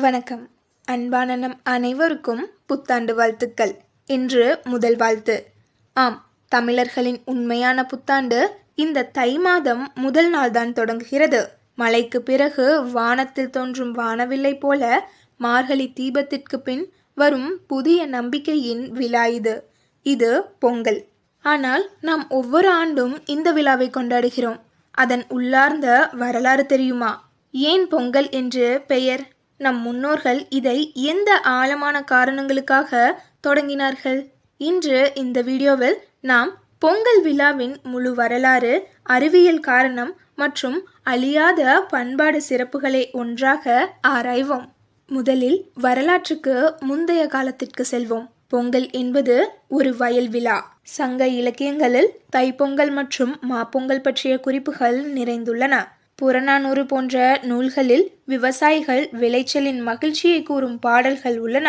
வணக்கம். அன்பான நம் அனைவருக்கும் புத்தாண்டு வாழ்த்துக்கள். இன்று முதல் வாழ்த்து. ஆம் தமிழர்களின் உண்மையான புத்தாண்டு இந்த தை மாதம் முதல் நாள்தான் தொடங்குகிறது. மழைக்கு பிறகு வானத்தில் தோன்றும் வானவில்லை போல மார்கழி தீபத்திற்கு பின் வரும் புதிய நம்பிக்கையின் விழா இது. இது பொங்கல். ஆனால் நாம் ஒவ்வொரு ஆண்டும் இந்த விழாவை கொண்டாடுகிறோம். அதன் உள்ளார்ந்த வரலாறு தெரியுமா? ஏன் பொங்கல் என்று பெயர் நம் முன்னோர்கள் இதை எந்த ஆழமான காரணங்களுக்காக தொடங்கினார்கள்? இன்று இந்த வீடியோவில் நாம் பொங்கல் விழாவின் முழு வரலாறு அறிவியல் காரணம் மற்றும் அழியாத பண்பாடு சிறப்புகளை ஒன்றாக ஆராய்வோம். முதலில் வரலாற்றுக்கு முந்தைய காலத்திற்கு செல்வோம். பொங்கல் என்பது ஒரு வயல் விழா. சங்க இலக்கியங்களில் தைப்பொங்கல் மற்றும் மாப்பொங்கல் பற்றிய குறிப்புகள் நிறைந்துள்ளன. புறநானூறு போன்ற நூல்களில் விவசாயிகள் விளைச்சலின் மகிழ்ச்சியை கூறும் பாடல்கள் உள்ளன.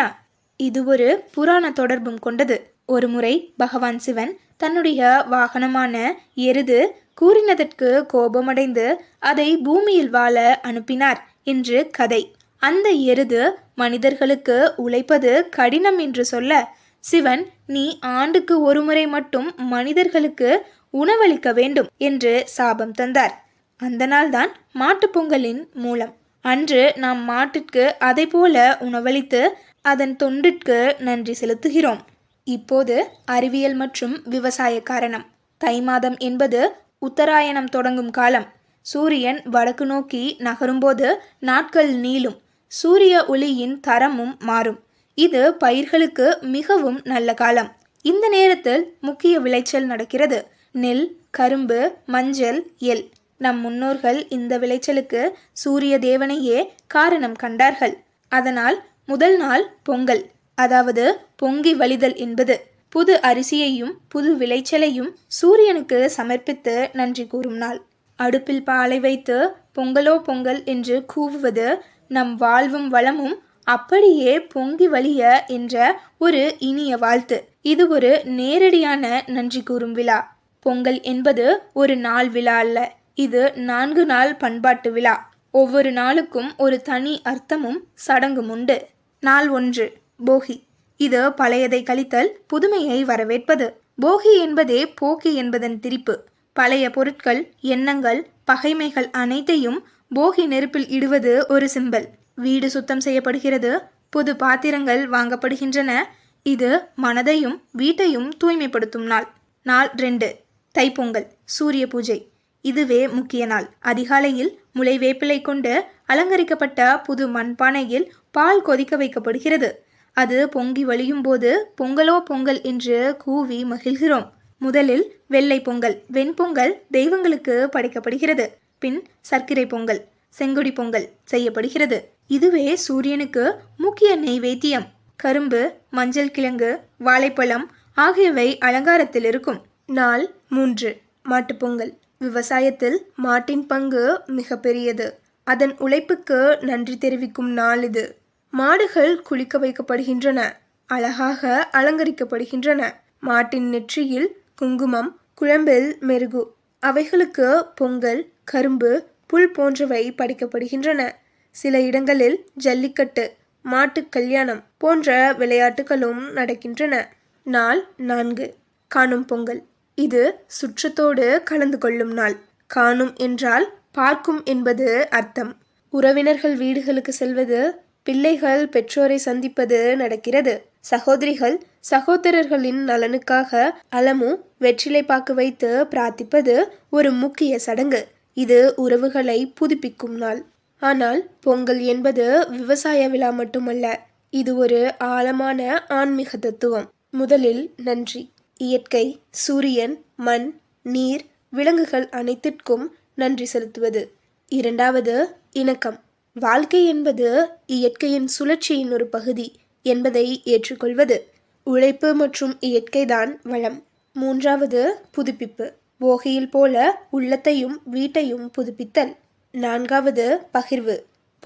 இது ஒரு புராண தொடர்பும் கொண்டது. ஒருமுறை பகவான் சிவன் தன்னுடைய வாகனமான எருது கூறினதற்கு கோபமடைந்து அதை பூமியில் வாழ அனுப்பினார் என்று கதை. அந்த எருது மனிதர்களுக்கு உழைப்பது கடினம் என்று சொல்ல சிவன் நீ ஆண்டுக்கு ஒருமுறை மட்டும் மனிதர்களுக்கு உணவளிக்க வேண்டும் என்று சாபம் தந்தார். அந்த நாள்தான் மாட்டுப் பொங்கலின் மூலம். அன்று நாம் மாட்டிற்கு அதை போல உணவளித்து அதன் தொண்டிற்கு நன்றி செலுத்துகிறோம். இப்போது அறிவியல் மற்றும் விவசாய காரணம். தை மாதம் என்பது உத்தராயணம் தொடங்கும் காலம். சூரியன் வடக்கு நோக்கி நகரும்போது நாட்கள் நீளும். சூரிய ஒளியின் தரமும் மாறும். இது பயிர்களுக்கு மிகவும் நல்ல காலம். இந்த நேரத்தில் முக்கிய விளைச்சல் நடக்கிறது. நெல் கரும்பு மஞ்சள் எல் நம் முன்னோர்கள் இந்த விளைச்சலுக்கு சூரிய தேவனையே காரணம் கண்டார்கள். அதனால் முதல் நாள் பொங்கல் அதாவது பொங்கி வழிதல் என்பது. புது அரிசியையும் புது விளைச்சலையும் சூரியனுக்கு சமர்ப்பித்து நன்றி கூறும் நாள். அடுப்பில் பாலை வைத்து பொங்கலோ பொங்கல் என்று கூவுவது நம் வாழ்வும் வளமும் அப்படியே பொங்கி வழிய என்ற ஒரு இனிய வாழ்த்து. இது ஒரு நேரடியான நன்றி கூறும் விழா. பொங்கல் என்பது ஒரு நாள் விழா அல்ல. இது நான்கு நாள் பண்பாட்டு விழா. ஒவ்வொரு நாளுக்கும் ஒரு தனி அர்த்தமும் சடங்கும் உண்டு. நாள் ஒன்று போகி. இது பழையதை கழித்தல் புதுமையை வரவேற்பது. போகி என்பதே போக்கி என்பதன் திரிப்பு. பழைய பொருட்கள் எண்ணங்கள் பகைமைகள் அனைத்தையும் போகி நெருப்பில் இடுவது ஒரு சிம்பல். வீடு சுத்தம் செய்யப்படுகிறது புது பாத்திரங்கள் வாங்கப்படுகின்றன. இது மனதையும் வீட்டையும் தூய்மைப்படுத்தும் நாள். நாள் ரெண்டு தைப்பொங்கல் சூரிய பூஜை. இதுவே முக்கிய நாள். அதிகாலையில் முளை வேப்பிலை கொண்டு அலங்கரிக்கப்பட்ட புது மண்பானையில் பால் கொதிக்க வைக்கப்படுகிறது. அது பொங்கி வழியும் போது பொங்கலோ பொங்கல் என்று கூவி மகிழ்கிறோம். முதலில் வெள்ளை பொங்கல் வெண்பொங்கல் தெய்வங்களுக்கு படைக்கப்படுகிறது. பின் சர்க்கரை பொங்கல் செங்குடி பொங்கல் செய்யப்படுகிறது. இதுவே சூரியனுக்கு முக்கிய நெய்வேத்தியம் கரும்பு மஞ்சள் கிழங்கு வாழைப்பழம் ஆகியவை அலங்காரத்தில் இருக்கும். நாள் மூன்று மாட்டுப்பொங்கல் விவசாயத்தில் மாட்டின் பங்கு மிகப்பெரியது. அதன் உழைப்புக்கு நன்றி தெரிவிக்கும் நாள் இது. மாடுகள் குளிக்க வைக்கப்படுகின்றன அழகாக அலங்கரிக்கப்படுகின்றன. மாட்டின் நெற்றியில் குங்குமம் குழம்பில் மெருகு அவைகளுக்கு பொங்கல் கரும்பு புல் போன்றவை படைக்கப்படுகின்றன. சில இடங்களில் ஜல்லிக்கட்டு மாட்டு கல்யாணம் போன்ற விளையாட்டுகளும் நடக்கின்றன. நாள் நான்கு காணும் பொங்கல். இது சுற்றத்தோடு கலந்து கொள்ளும் நாள். காணும் என்றால் பார்க்கும் என்பது அர்த்தம். உறவினர்கள் வீடுகளுக்கு செல்வது பிள்ளைகள் பெற்றோரை சந்திப்பது நடக்கிறது. சகோதரிகள் சகோதரர்களின் நலனுக்காக அலமு வெற்றிலை பாக்கு வைத்து பிரார்த்திப்பது ஒரு முக்கிய சடங்கு. இது உறவுகளை புதுப்பிக்கும் நாள். ஆனால் பொங்கல் என்பது விவசாய விழா மட்டுமல்ல இது ஒரு ஆழமான ஆன்மீக தத்துவம். முதலில் நன்றி. இயற்கை சூரியன் மண் நீர் விலங்குகள் அனைத்திற்கும் நன்றி செலுத்துவது. இரண்டாவது இணக்கம். வாழ்க்கை என்பது இயற்கையின் சுழற்சியின் ஒரு பகுதி என்பதை ஏற்றுக்கொள்வது. உழைப்பு மற்றும் இயற்கைதான் வளம். மூன்றாவது புதுப்பிப்பு. போகியில் போல உள்ளத்தையும் வீட்டையும் புதுப்பித்தல். நான்காவது பகிர்வு.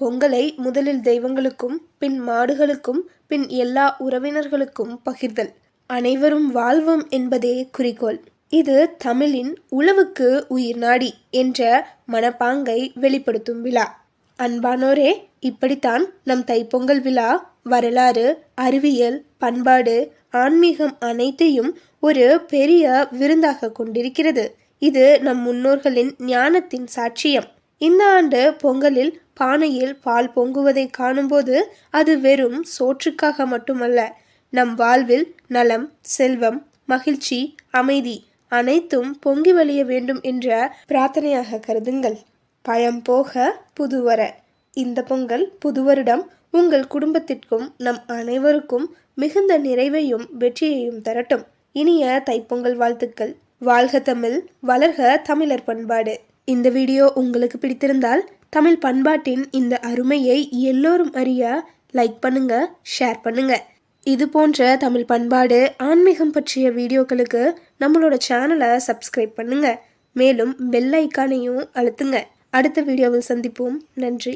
பொங்கலை முதலில் தெய்வங்களுக்கும் பின் மாடுகளுக்கும் பின் எல்லா உறவினர்களுக்கும் பகிர்தல். அனைவரும் வாழ்வோம் என்பதே குறிக்கோள். இது தமிழின் உழவுக்கு உயிர் நாடி என்ற மனப்பாங்கை வெளிப்படுத்தும் விழா. அன்பானோரே இப்படித்தான் நம் தைப்பொங்கல் விழா வரலாறு அறிவியல் பண்பாடு ஆன்மீகம் அனைத்தையும் ஒரு பெரிய விருந்தாக கொண்டிருக்கிறது. இது நம் முன்னோர்களின் ஞானத்தின் சாட்சியம். இந்த ஆண்டு பொங்கலில் பானையில் பால் பொங்குவதை காணும்போது அது வெறும் சோற்றுக்காக மட்டுமல்ல நம் வாழ்வில் நலம் செல்வம் மகிழ்ச்சி அமைதி அனைத்தும் பொங்கி வழிய வேண்டும் என்ற பிரார்த்தனையாக கருதுங்கள். பழம் போக புதுவர. இந்த பொங்கல் புது வருடம் உங்கள் குடும்பத்திற்கும் நம் அனைவருக்கும் மிகுந்த நிறைவையும் வெற்றியையும் தரட்டும். இனிய தைப்பொங்கல் வாழ்த்துக்கள். வாழ்க தமிழ் வளர்க தமிழர் பண்பாடு. இந்த வீடியோ உங்களுக்கு பிடித்திருந்தால் தமிழ் பண்பாட்டின் இந்த அருமையை எல்லோரும் அறிய லைக் பண்ணுங்க ஷேர் பண்ணுங்க. இது போன்ற தமிழ் பண்பாடு ஆன்மீகம் பற்றிய வீடியோக்களுக்கு நம்மளோட சேனலை சப்ஸ்கிரைப் பண்ணுங்க. மேலும் பெல் ஐக்கானையும் அழுத்துங்க. அடுத்த வீடியோவில் சந்திப்போம். நன்றி.